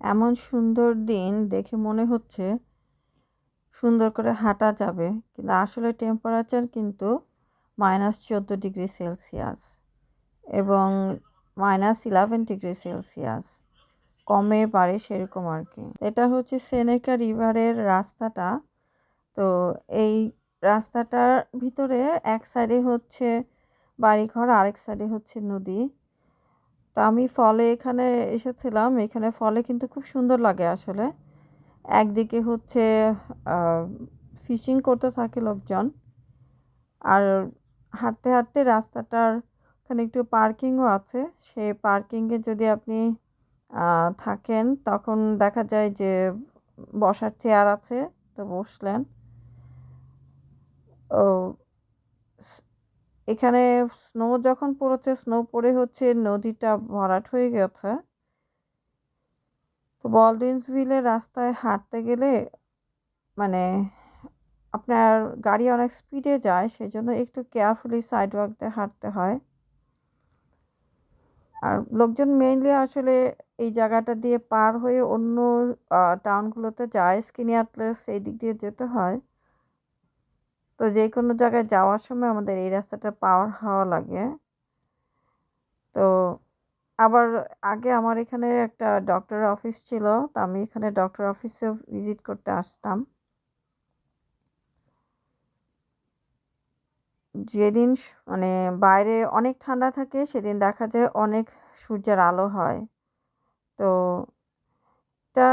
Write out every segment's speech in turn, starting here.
এমন সুন্দর দিন দেখে মনে হচ্ছে সুন্দর করে হাঁটা যাবে। কিন্তু আসলে টেম্পারেচার কিন্তু মাইনাস চোদ্দ ডিগ্রি সেলসিয়াস এবং মাইনাস ইলেভেন ডিগ্রি সেলসিয়াস কমে পারে সেরকম আর কি। এটা হচ্ছে সেনেকা রিভারের রাস্তাটা। তো এই রাস্তাটার ভিতরে এক সাইডে হচ্ছে বাড়িঘর, আরেক সাইডে হচ্ছে নদী। তো আমি ফলে এখানে এসেছিলাম। এখানে ফলে কিন্তু খুব সুন্দর লাগে আসলে। একদিকে হচ্ছে ফিশিং করতে থাকে লোকজন। আর হাঁটতে হাঁটতে রাস্তাটার ওখানে একটু পার্কিংও আছে। সেই পার্কিংয়ে যদি আপনি থাকেন, তখন দেখা যায় যে বসার চেয়ার আছে, তো বসলেন। ও এখানে স্নো যখন পড়েছে স্নো পড়ে হচ্ছে নদীটা ভরাট হয়ে গেছে। তো বলডিন্সভিলের রাস্তায় হাঁটতে গেলে মানে আপনার গাড়ি অনেক স্পিডে যায়, সেজন্য একটু কেয়ারফুলি সাইড ওয়াক দিয়ে হাঁটতে হয়। আর লোকজন মেইনলি আসলে এই জায়গাটা দিয়ে পার হয়ে অন্য টাউনগুলোতে যায়। স্কিনি আটলেস এই দিক দিয়ে যেতে হয়। তো যে কোনো জায়গায় যাওয়ার সময় আমাদের এই রাস্তাটা পাওয়ার হওয়া লাগে। তো আবার আগে আমার এখানে একটা ডক্টর অফিস ছিল, তো আমি এখানে ডক্টর অফিসে ভিজিট করতে আসতাম। যেদিন মানে বাইরে অনেক ঠান্ডা থাকে, সেদিন দেখা যায় অনেক সূর্যের আলো হয়। তো এটা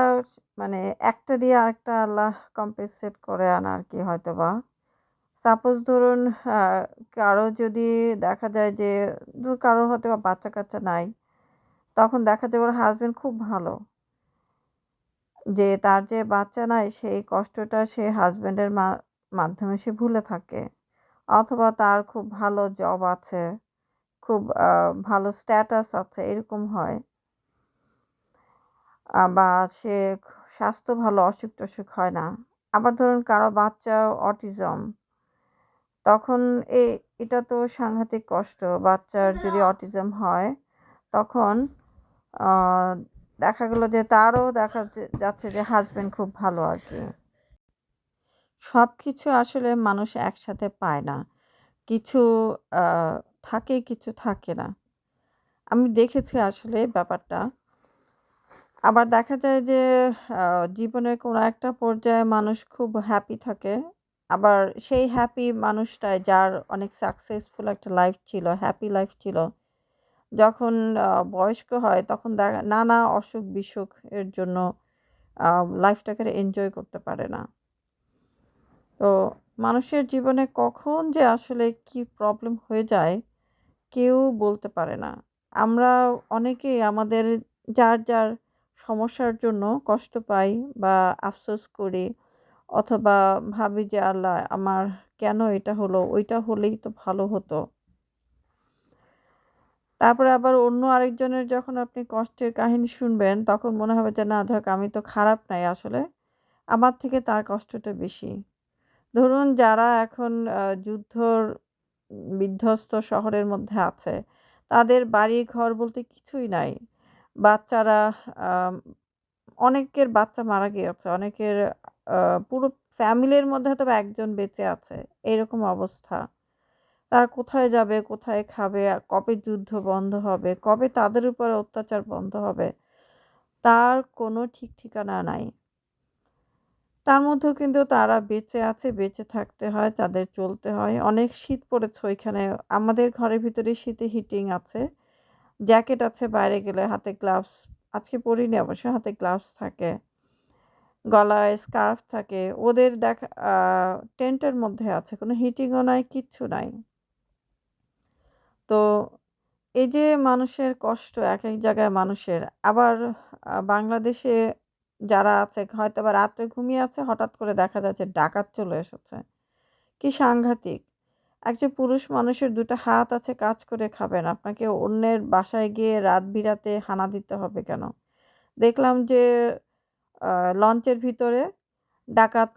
মানে একটা দিয়ে আরেকটা আল্লাহ কম্পেনসেট করে আনা আর কি হয়তো বা সাপোজ ধরুন কারও যদি দেখা যায় যে কারও হয়তো বা বাচ্চা কাচ্চা নাই, তখন দেখা যায় ওর হাজব্যান্ড খুব ভালো। যে তার যে বাচ্চা নাই, সেই কষ্টটা সে হাজব্যান্ডের মাধ্যমে সে ভুলে থাকে। অথবা তার খুব ভালো জব আছে, খুব ভালো স্ট্যাটাস আছে, এরকম হয়। বা সে স্বাস্থ্য ভালো অসুখ টসুখ হয় না। আবার ধরুন কারও বাচ্চা অটিজম তখন এ এটা তো সাংঘাতিক কষ্ট। বাচ্চার যদি অটিজম হয় তখন দেখা গেল যে তারও দেখা যাচ্ছে যে হাজব্যান্ড খুব ভালো আর কি। সব কিছু আসলে মানুষ একসাথে পায় না। কিছু থাকে কিছু থাকে না। আমি দেখেছি আসলে ব্যাপারটা। আবার দেখা যায় যে জীবনের কোনো একটা পর্যায়ে মানুষ খুব হ্যাপি থাকে। আবার সেই হ্যাপি মানুষটাই যার অনেক সাকসেসফুল একটা লাইফ ছিল হ্যাপি লাইফ ছিল, যখন বয়স্ক হয় তখন নানা অসুখ বিসুখ এর জন্য লাইফটাকে এনজয় করতে পারে না। তো মানুষের জীবনে কখন যে আসলে কি প্রবলেম হয়ে যায়, কেউ বলতে পারে না। আমরা অনেকেই আমাদের যার যার সমস্যার জন্য কষ্ট পাই বা আফসোস করি অথবা ভাবি যে, আল্লাহ, আমার কেন এটা হলো? ওইটা হলেই তো ভালো হতো। তারপরে আবার অন্য আরেকজনের যখন আপনি কষ্টের কাহিনী শুনবেন, তখন মনে হবে যে, না, যাক, আমি তো খারাপ নাই আসলে। আমার থেকে তার কষ্টটা বেশি। ধরুন যারা এখন যুদ্ধর বিধ্বস্ত শহরের মধ্যে আছে, তাদের বাড়ি ঘর বলতে কিছুই নাই। বাচ্চারা অনেকের বাচ্চা মারা গিয়েছে, অনেকের পুরো ফ্যামিলির মধ্যে হয়তো একজন বেঁচে আছে, এরকম অবস্থা। তারা কোথায় যাবে, কোথায় খাবে, কবে যুদ্ধ বন্ধ হবে, কবে তাদের উপর অত্যাচার বন্ধ হবে, তার কোনো ঠিক ঠিকানা নাই। তার মধ্যেও কিন্তু তারা বেঁচে আছে, বেঁচে থাকতে হয়, তাদের চলতে হয়। অনেক শীত পড়েছে ওইখানে, আমাদের ঘরের ভিতরে শীতে হিটিং আছে। জ্যাকেট আছে বাইরে গেলে হাতে গ্লাভস আজকে পরিনি অবশ্য, হাতে গ্লাভস থাকে। গলায় স্কার্ফ থাকে, ওদের দেখা টেন্টের মধ্যে আছে, কোনো হিটিংও নাই, কিচ্ছু নাই। তো এই যে মানুষের কষ্ট, এক এক জায়গায় মানুষের, আবার বাংলাদেশে যারা আছে হয়তো বা রাত্রে ঘুমিয়ে আছে, হঠাৎ করে দেখা যাচ্ছে ডাকাত চলে এসেছে। কি সাংঘাতিক। একজন পুরুষ মানুষের দুটো হাত আছে, কাজ করে খাবেন আপনাকে অন্যের বাসায় গিয়ে রাত বিরাতে হানা দিতে হবে কেন? দেখলাম যে লঞ্চের ভিতরে ডাকাত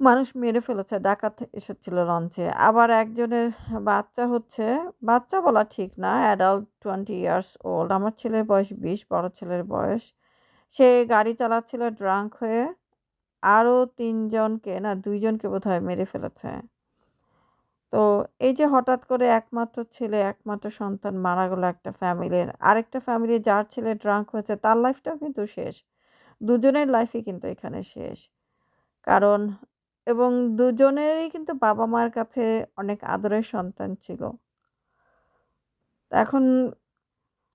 মানুষ মেরে ফেলেছে, ডাকাত এসেছিল লঞ্চে আবার একজনের বাচ্চা হচ্ছে, বাচ্চা বলা ঠিক না অ্যাডাল্ট টোয়েন্টি ইয়ার্স ওল্ড আমার ছেলের বয়স বিশ, বড় ছেলের বয়স। সে গাড়ি চালাচ্ছিল ড্রাঙ্ক হয়ে আরও তিনজনকে না, দুইজনকে বোধহয় মেরে ফেলেছে। তো এই যে হঠাৎ করে একমাত্র ছেলে, একমাত্র সন্তান মারা গেল একটা ফ্যামিলির আরেকটা ফ্যামিলি যার ছেলে ড্রাঙ্ক হয়েছে, তার লাইফটাও কিন্তু শেষ। দুজনের লাইফই কিন্তু এখানে শেষ। কারণ, এবং দুজনেরই কিন্তু বাবা মার কাছে অনেক আদরের সন্তান ছিল। এখন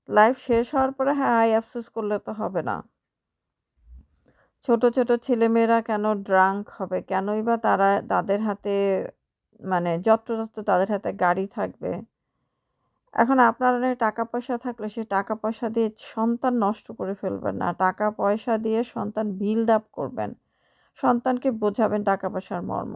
লাইফ শেষ হওয়ার পরে হ্যাঁ আই আফসোস করলে তো হবে না। ছোট ছোট ছেলেমেয়েরা কেন ড্রাঙ্ক হবে? কেনই বা তারা, তাদের হাতে মানে যত্রতত্র তাদের হাতে গাড়ি থাকবে। এখন আপনার অনেক টাকা পয়সা থাকলে সে টাকা পয়সা দিয়ে সন্তান নষ্ট করে ফেলবেন না। টাকা পয়সা দিয়ে সন্তান বিল্ড আপ করবেন। সন্তানকে বোঝাবেন টাকা পয়সার মর্ম।